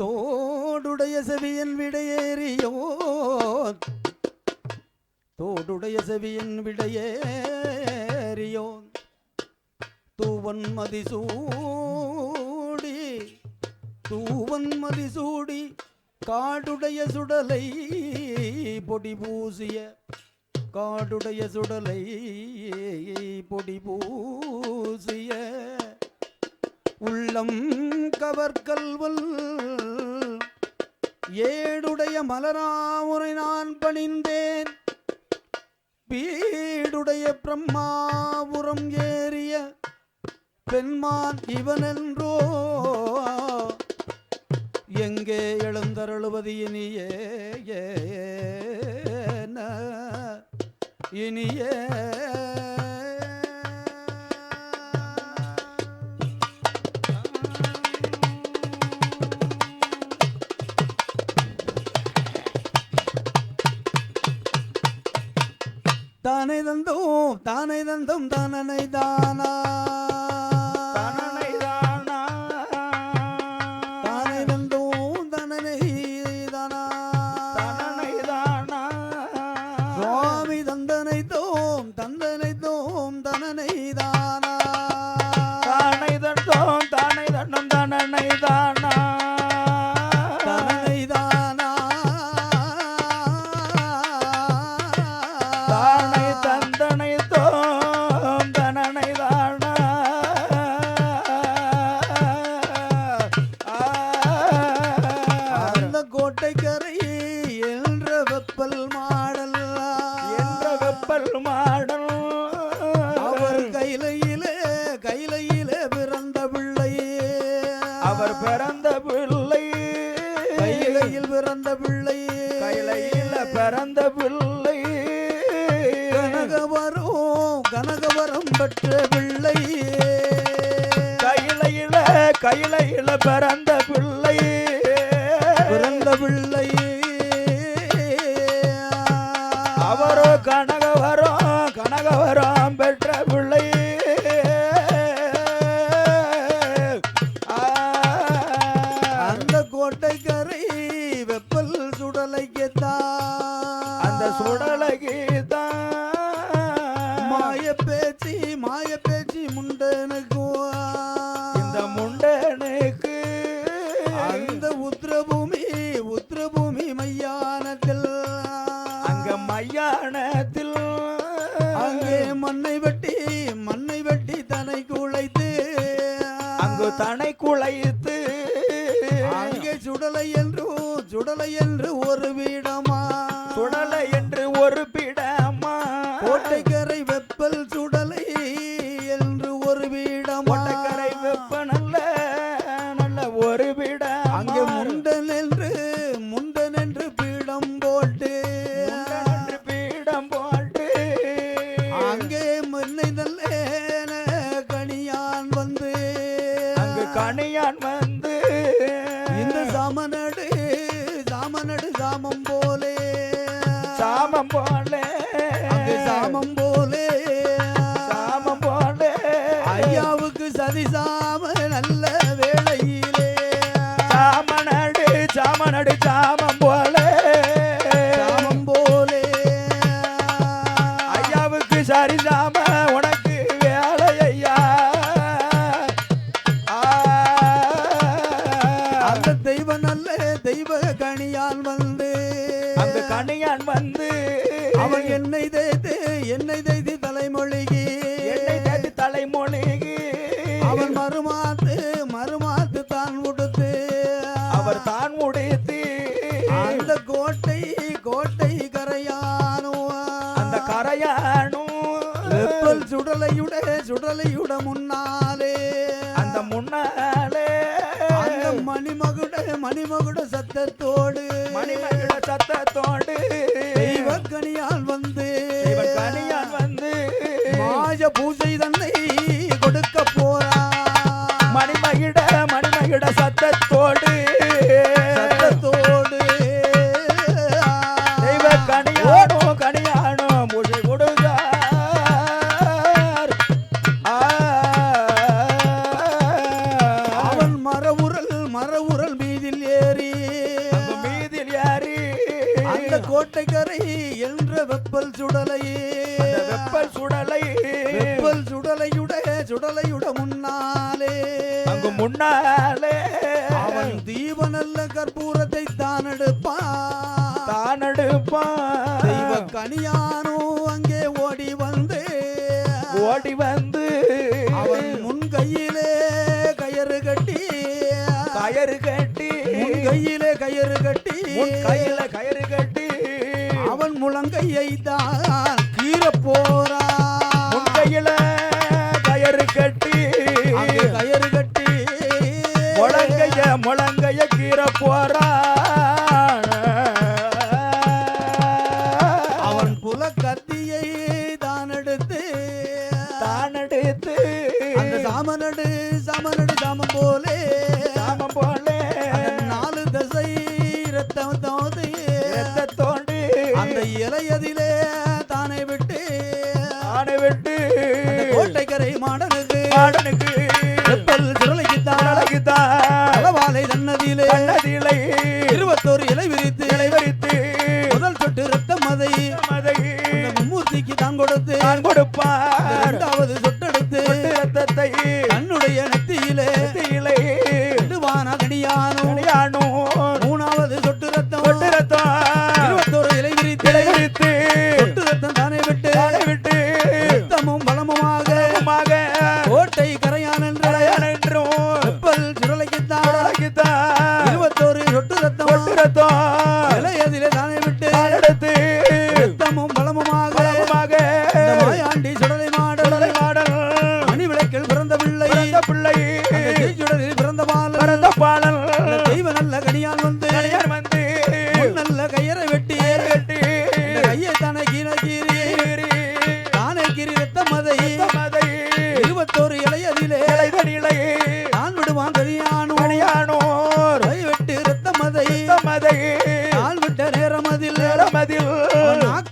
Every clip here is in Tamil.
தோடுடைய செவியன் விடையேறியோ தோடுடைய செவியன் விடையேறியோ தூவன் மதிசூடி தூவன் மதிசூடி காடுடைய சுடலை பொடி பூசிய காடுடைய சுடலை பொடி பூசிய. உள்ளம் கவர்கல்வல் ஏடுடைய மலராமுரை நான் பணிந்தேன். பீடுடைய பிரம்மாபுரம் ஏறிய பெண்மான் இவனென்றோ. எங்கே எழுந்தருளுவது இனியே ஏன, இனியே. தானை தந்தோம் தானை தந்தோம் தானனை தானா? பிறந்த பிள்ளை. அவர் பிறந்த பிள்ளை. கைலையில் பிறந்த பிள்ளை. கையில பிறந்த பிள்ளை. கனகவரம் கனகவரம் பெற்ற பிள்ளை. கையில கையில பிறந்த பிள்ளை பிறந்த தனை குழைத்து அங்கு தனை குலைத்து அங்கே சுடலை என்று சுடலை என்று ஒரு வீடமா அணையான் அந்த கணியான் வந்து அவன் என்னை தேய்த்து என்னை தேய்த்து தலைமொழிகி. என்னை தேடி தலைமொழிகி. அவன் மறுமாத்து மறுமாத்து தான் உடுத்து. அவர் தான் முடித்து அந்த கோட்டை கோட்டை கரையானோ அந்த கரையானும் வெப்பல் சுடலையுட சுடலையுட முன்னாலே. அந்த முன்னாலே. மணிமகுட மணிமகுட சத்தத்தோடு. மணிமகிழ சத்தத்தோடு. தெய்வக்கனியால் வந்து இவன் கனியான் வந்து மாய பூஜை தன்னை கொடுக்க முன்னாலே. அவன் தீபநல்ல கற்பூரத்தை தான் எடுப்பான். தான் எடுப்பான். தெய்வ கனியானோ அங்கே ஓடி வந்து. ஓடி வந்து அவன் முன் கையிலே கயறு கட்டி. கயறு கட்டி. முன் கையிலே கயறு கட்டி. உன் கையில கயிறு கட்டி. அவன் முழங்கையை தான் கீற போறான். தான் எடுத்து அந்த சாமனடு சாமனடு சாமம் போலே. சாமம் போல. நாலு தசை ரத்தம் தோது. ரத்த தோண்டி. அந்த இலையதிலே தானே விட்டு. ஆணை விட்டு. கோட்டைக்கரை மாடனுக்கு மாடனுக்கு செப்பல் சுரலைக்கு தான் அழகுதான் அளவாலை தன்னதியிலே கண்ணதிலை இருபத்தோரு இலை விரித்து. இலைவரித்து முதல் சொட்டு ரத்தம் மதை இந்த மும்மூர்த்திக்கு தான் கொடுத்து. நான் கொடுப்பார். இரண்டாவது சொட்டெடுத்து கொட்டு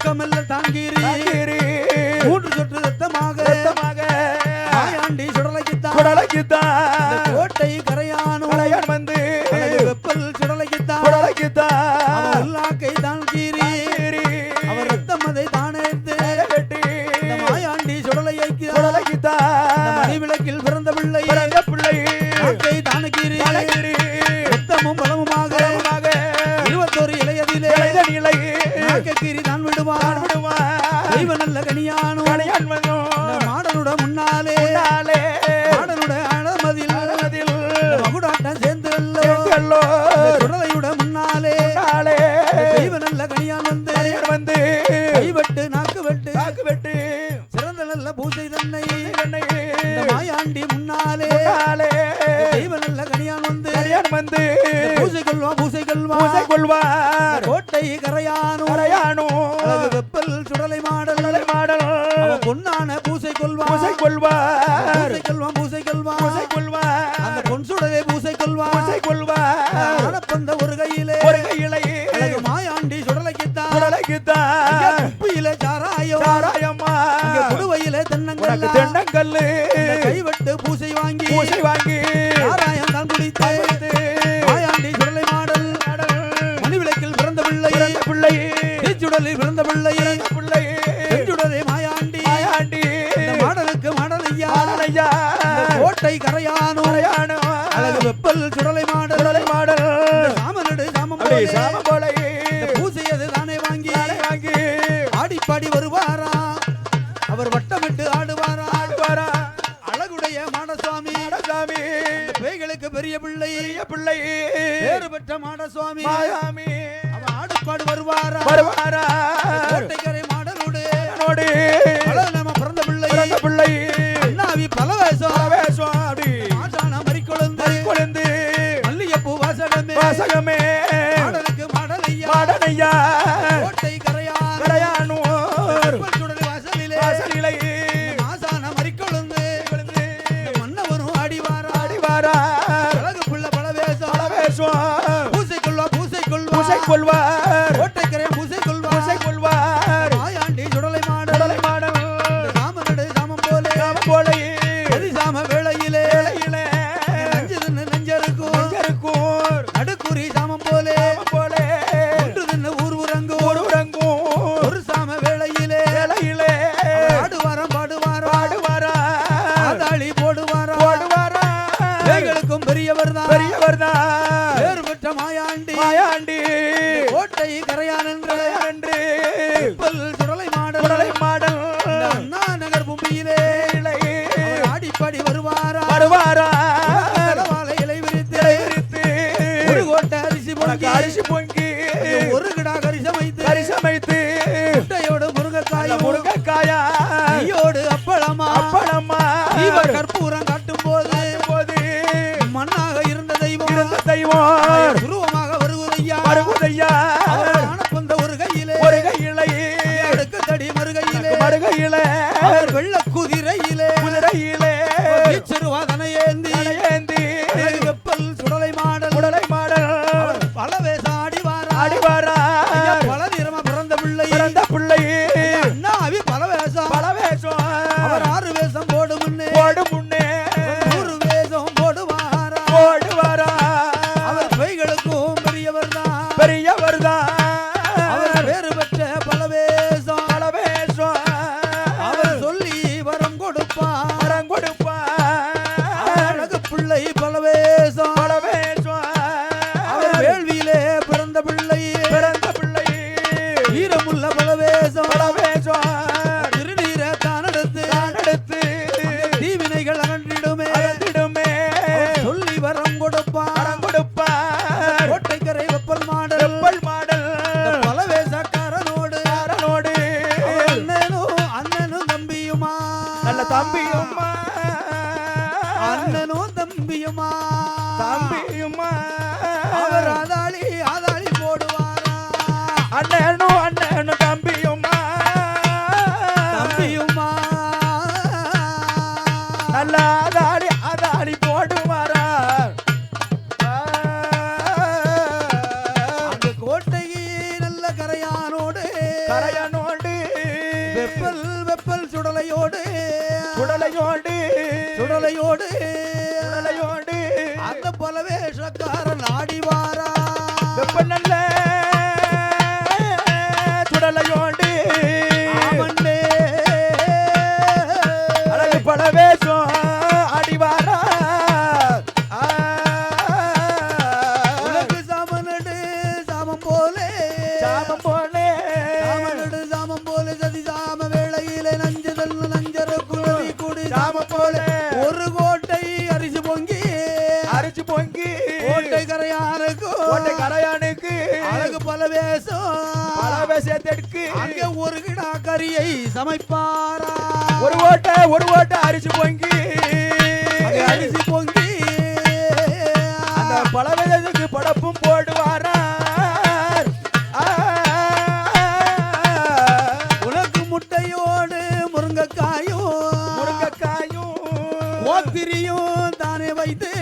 அவன் தாங்கிரி. நாக்கை தான் விடுவான். விடுவான் தெய்வ நல்ல கனியானோ மாடனுட முன்னாலே மாடனுட அழமதில் மதில் மகுடாட்டம் சேர்ந்து வெல்லோ எல்லோ சுடலையுட முன்னாலே தெய்வ நல்ல கனியான் வந்து வந்து. கைவெட்டு நாக்கு வெட்டு தாக்கு வெட்டு சிறந்த நல்ல பூசை தன்னை மாயாண்டி முன்னாலே தெய்வ நல்ல கனியான் வந்து பூசை கொள்வா பூசை கொள்வா பூசை கொள்வார். கோட்டை அழகு வெப்பல் சுடலை மாடல். மாடல். பொன்னான பூசை கொள்வா பூசை கொள்வார். பூசை கொள்வான் பூசை கொள்வான். பூசை கொள்வார். அந்த பொன் சுடலை பூசை கொள்வான் பூசை கொள்வார். ஆனப்பந்த ஒரு கையிலே ஒரு கையிலை. மாயாண்டி சுடலைக்குத்தான். குடலைக்குத்தான் குப்பியில சாராயம். சாராயம்மா. உனக்கு தென்னங்கல்ல. தென்னங்கல்லு கைவெட்டு பூசை வாங்கி. பூசை வாங்கி. பிறந்த பிள்ளை தீச்சுடலில் பிறந்த பிள்ளை பிள்ளை செஞ்சுடலை மாயாண்டி. மாயாண்டி. மாடலுக்கு மாடலையா கோட்டை கரையானோ ஆடுப்பாடு வருவாரா? வருவாரா? கோட்டைக்கரை பல நம்ம பிறந்த பிள்ளை. பிறந்த பிள்ளை. அண்ணாவி பல வயசம் வேசுவாடி ஆட்டான மறிக்கொழுந்து. குழந்து மல்லிகைப்பூ வாசகமே. வாசகமே. கொள்வார் கோட்டை கரையான் என்று சுடலை மாடல். சுடலை மாடல். அண்ணா நகர் பூமியிலே அடிப்படி வருவாரா? வருவாரா? அரிசி பொங்கி. ஒரு கிடா கரிசமைத்து. கரிசமைத்து. முட்டையோடு முருங்கக்காய. முருங்கக்காயா? ஐயோடு அப்பளமா? அப்பளமா? இவர் கற்பூரம் காட்டும் போது போது மண்ணாக இருந்த தெய்வம். இருந்த தெய்வம். பெரியவர்தான் பலவேசம் பலவேசத்திற்கு அங்கே சமைப்பாரா? ஒரு ஓட்ட ஒரு ஓட்ட அரிசி பொங்கி. அரிசி பொங்கி. அந்த பலவேசத்துக்கு படப்பும் போடுவாரா? உனக்கு முட்டையோடு முருங்கைக்காயும் முருங்கைக்காயும். ஓத்திரியும் தானே வைத்து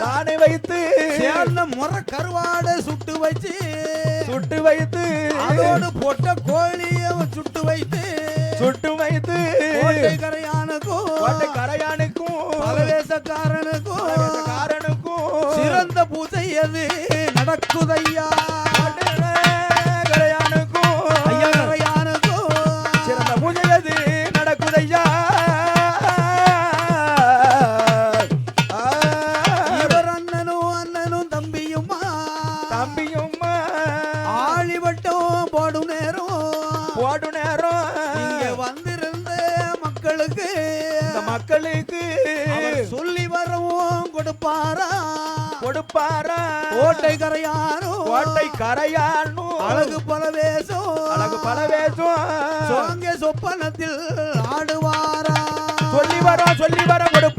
தானே வைத்து. சேர்ந்த முறை கருவாடை சுட்டு வச்சு சுட்டு வைத்து. அதோடு பொட்ட கோழியை சுட்டு வைத்து. சுட்டு வைத்து. கோட்டை கரையானுக்கும் கோட்டை கரையானுக்கும். பலவேசக்காரனுக்கும் காரனுக்கும் சிறந்த பூஜை எது நடக்குதையா? கொடுப்பாரா? கொடுப்பாரா? கோட்டை கரையானும் கோட்டை கரையானும் அழகு பல வேஷம் அழகு பல வேஷம் சோங்க சொப்பனத்தில் ஆடுவாரா? சொல்லி வரோம் சொல்லி வர கொடுப்பாரா?